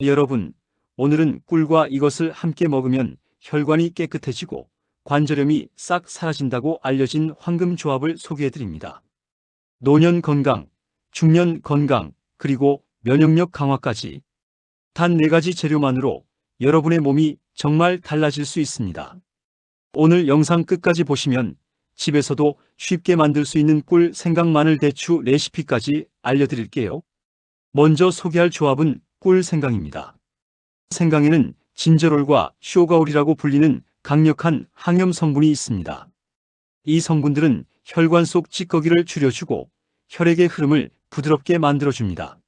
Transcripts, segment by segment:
여러분, 오늘은 꿀과 이것을 함께 먹으면 혈관이 깨끗해지고 관절염이 싹 사라진다고 알려진 황금 조합을 소개해 드립니다. 노년 건강, 중년 건강, 그리고 면역력 강화까지 단 네 가지 재료만으로 여러분의 몸이 정말 달라질 수 있습니다. 오늘 영상 끝까지 보시면 집에서도 쉽게 만들 수 있는 꿀 생강 마늘 대추 레시피까지 알려드릴게요. 먼저 소개할 조합은 꿀 생강입니다. 생강에는 진저롤과 쇼가올이라고 불리는 강력한 항염 성분이 있습니다. 이 성분들은 혈관 속 찌꺼기를 줄여주고 혈액의 흐름을 부드럽게 만들어줍니다.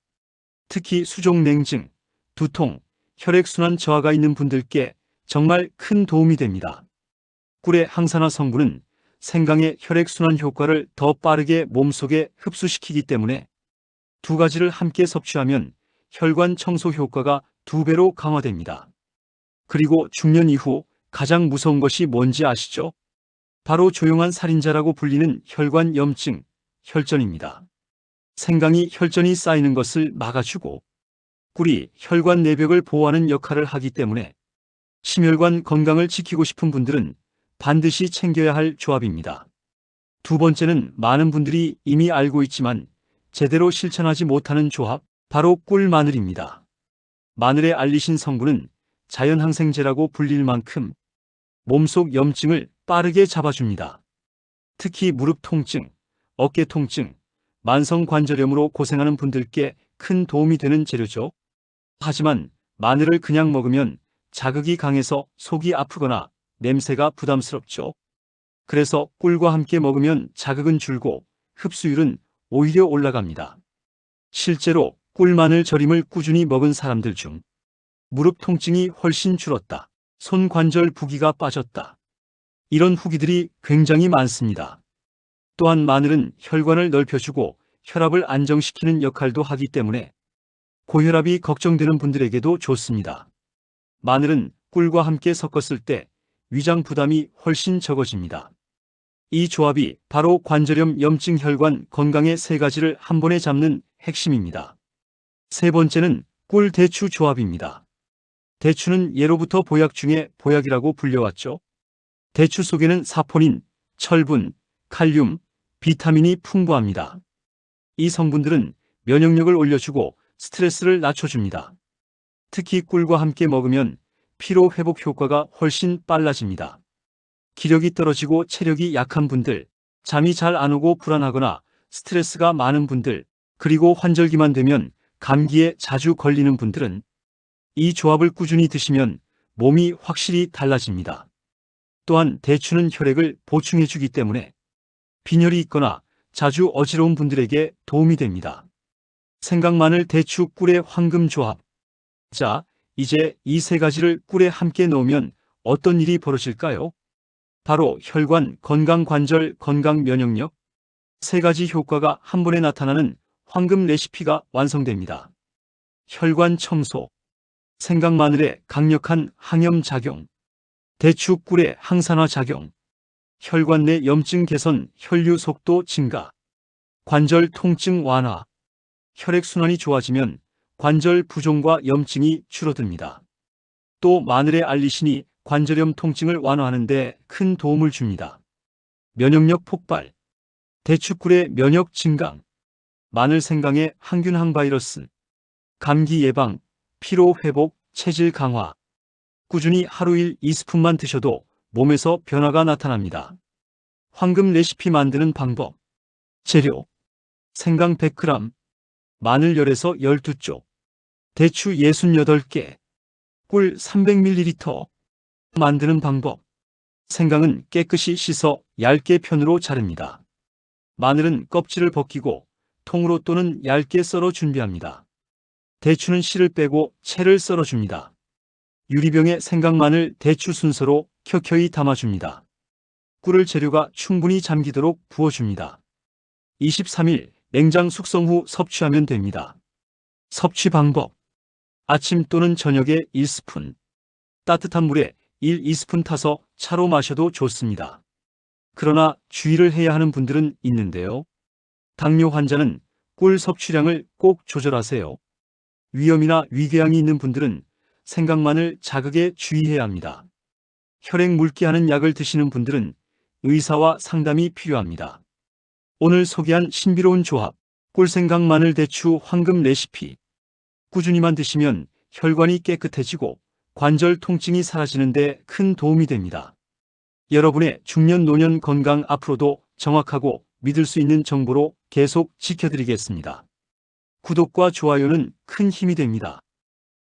특히 수족 냉증, 두통, 혈액순환 저하가 있는 분들께 정말 큰 도움이 됩니다. 꿀의 항산화 성분은 생강의 혈액순환 효과를 더 빠르게 몸속에 흡수시키기 때문에 두 가지를 함께 섭취하면 혈관 청소 효과가 두 배로 강화됩니다. 그리고 중년 이후 가장 무서운 것이 뭔지 아시죠? 바로 조용한 살인자라고 불리는 혈관 염증, 혈전입니다. 생강이 혈전이 쌓이는 것을 막아주고 꿀이 혈관 내벽을 보호하는 역할을 하기 때문에 심혈관 건강을 지키고 싶은 분들은 반드시 챙겨야 할 조합입니다. 두 번째는 많은 분들이 이미 알고 있지만 제대로 실천하지 못하는 조합, 바로 꿀 마늘입니다. 마늘의 알리신 성분은 자연항생제라고 불릴 만큼 몸속 염증을 빠르게 잡아줍니다. 특히 무릎 통증, 어깨 통증, 만성 관절염으로 고생하는 분들께 큰 도움이 되는 재료죠. 하지만 마늘을 그냥 먹으면 자극이 강해서 속이 아프거나 냄새가 부담스럽죠. 그래서 꿀과 함께 먹으면 자극은 줄고 흡수율은 오히려 올라갑니다. 실제로 꿀마늘 절임을 꾸준히 먹은 사람들 중 무릎 통증이 훨씬 줄었다. 손 관절 부기가 빠졌다. 이런 후기들이 굉장히 많습니다. 또한 마늘은 혈관을 넓혀주고 혈압을 안정시키는 역할도 하기 때문에 고혈압이 걱정되는 분들에게도 좋습니다. 마늘은 꿀과 함께 섞었을 때 위장 부담이 훨씬 적어집니다. 이 조합이 바로 관절염, 염증, 혈관, 건강의 세 가지를 한 번에 잡는 핵심입니다. 세 번째는 꿀 대추 조합입니다. 대추는 예로부터 보약 중에 보약이라고 불려왔죠. 대추 속에는 사포닌, 철분, 칼륨, 비타민이 풍부합니다. 이 성분들은 면역력을 올려주고 스트레스를 낮춰줍니다. 특히 꿀과 함께 먹으면 피로 회복 효과가 훨씬 빨라집니다. 기력이 떨어지고 체력이 약한 분들, 잠이 잘 안 오고 불안하거나 스트레스가 많은 분들, 그리고 환절기만 되면 감기에 자주 걸리는 분들은 이 조합을 꾸준히 드시면 몸이 확실히 달라집니다. 또한 대추는 혈액을 보충해주기 때문에 빈혈이 있거나 자주 어지러운 분들에게 도움이 됩니다. 생강마늘 대추 꿀의 황금 조합. 자, 이제 이 세 가지를 꿀에 함께 넣으면 어떤 일이 벌어질까요? 바로 혈관, 건강 관절, 건강 면역력 세 가지 효과가 한 번에 나타나는 황금 레시피가 완성됩니다. 혈관 청소, 생강마늘의 강력한 항염 작용, 대추 꿀의 항산화 작용, 혈관 내 염증 개선, 혈류 속도 증가, 관절 통증 완화, 혈액순환이 좋아지면 관절 부종과 염증이 줄어듭니다. 또 마늘의 알리신이 관절염 통증을 완화하는 데 큰 도움을 줍니다. 면역력 폭발, 대추꿀의 면역 증강, 마늘 생강의 항균 항 바이러스, 감기 예방, 피로 회복, 체질 강화. 꾸준히 하루 일 2스푼만 드셔도 몸에서 변화가 나타납니다. 황금 레시피 만드는 방법. 재료. 생강 100g, 마늘 10에서 12쪽, 대추 68개, 꿀 300ml. 만드는 방법. 생강은 깨끗이 씻어 얇게 편으로 자릅니다. 마늘은 껍질을 벗기고 통으로 또는 얇게 썰어 준비합니다. 대추는 씨를 빼고 채를 썰어 줍니다. 유리병에 생강마늘 대추 순서로 켜켜이 담아줍니다. 꿀을 재료가 충분히 잠기도록 부어줍니다. 23일 냉장 숙성 후 섭취하면 됩니다. 섭취 방법 아침 또는 저녁에 1스푼 따뜻한 물에 1, 2스푼 타서 차로 마셔도 좋습니다. 그러나 주의를 해야 하는 분들은 있는데요. 당뇨 환자는 꿀 섭취량을 꼭 조절하세요. 위염이나 위궤양이 있는 분들은 생강마늘 자극에 주의해야 합니다. 혈액 묽게하는 약을 드시는 분들은 의사와 상담이 필요합니다. 오늘 소개한 신비로운 조합, 꿀생강 마늘 대추 황금 레시피. 꾸준히만 드시면 혈관이 깨끗해지고 관절 통증이 사라지는데 큰 도움이 됩니다. 여러분의 중년 노년 건강 앞으로도 정확하고 믿을 수 있는 정보로 계속 지켜드리겠습니다. 구독과 좋아요는 큰 힘이 됩니다.